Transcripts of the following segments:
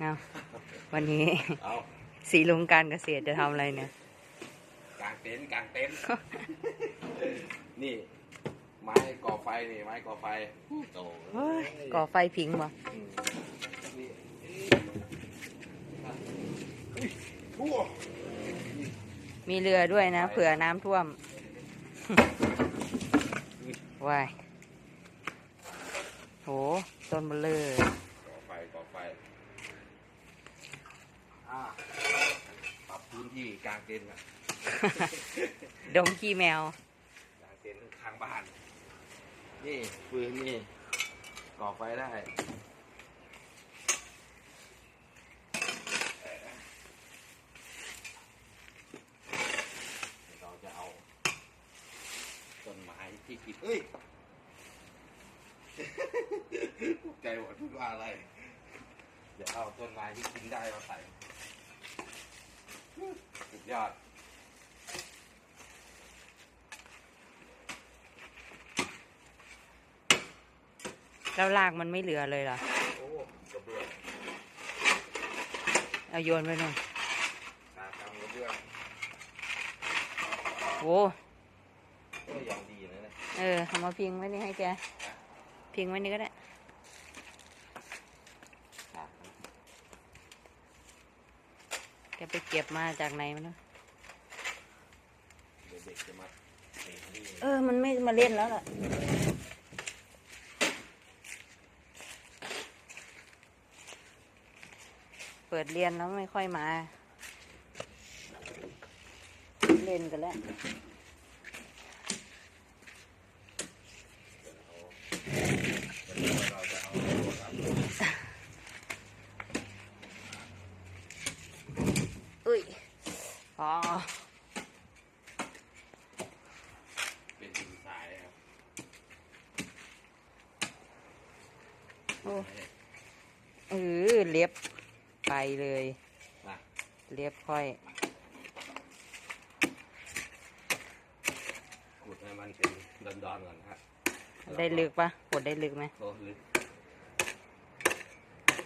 เอาวันนี้ เอาสีลุงการเกษตรจะทำอะไรเนี่ย กางเต็นท์กางเต็นท์ นี่ ไม้ก่อไฟนี่ไม้ก่อไฟโอ้เฮ้ยก่อไฟพิงบ่อืมนี่ทั่วมีเรือด้วยนะ เผื่อน้ำท่วม ว้ายโหต้นเบลเลอร์ก่อไฟก่อไฟ อ่าปรับพื้นที่กางเต็นท์อะดงขี้แมวกางเต็นท์ข้างบ้าน นี่ฟืนนี่ก่อไฟได้เราจะเอาต้นไม้ที่กินเอ้ยตกใจหมดพูดว่าอะไร เดี๋ยวเอาต้นไม้ที่กินได้มาใส่สุด ยอดแล้วรากมันไม่เหลือเลยเหรอ โอ้กระเบื้องเอาโยนไปนู่นตากรรมกระเบื้องโอ้ก็ยังดีนะเนี่ย เออเอามาพิงไว้นี่ให้แก พิงไว้นี่ก็ได้ ตาก แกไปเก็บมาจากไหนมันเดี๋ยวเด็กจะมาเตะนี่เออ มันไม่มาเล่นแล้วล่ะ เปิดเรียนแล้วไม่ค่อยมา เล่นกันแล้ว เราจะเอาโทรศัพท์ อุ้ย พอเป็นดินสายครับโอ้เออเล็บไปเลย มาเล็บค่อย ขุดให้มันเป็นดอนๆก่อนฮะได้ลึกปะปวดได้ลึกไหมโอ้ลึก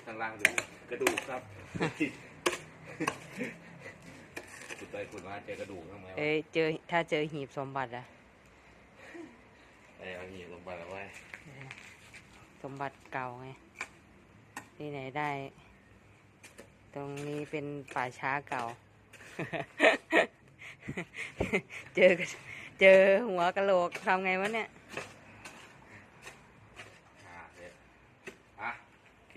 ข้างล่างดูกระดูกครับ ขุดมาเจอกระดูกทำไมวะเอ้ยเจอถ้าเจอหีบสมบัติอะไอ้เหีบลงไปแล้วไว้สมบัติเก่าไงที่ไหนได้ ตรงนี้เป็นป่าช้าเก่า เจอเจอหัวกระโหลกทำไงวะเนี่ย อะโอเค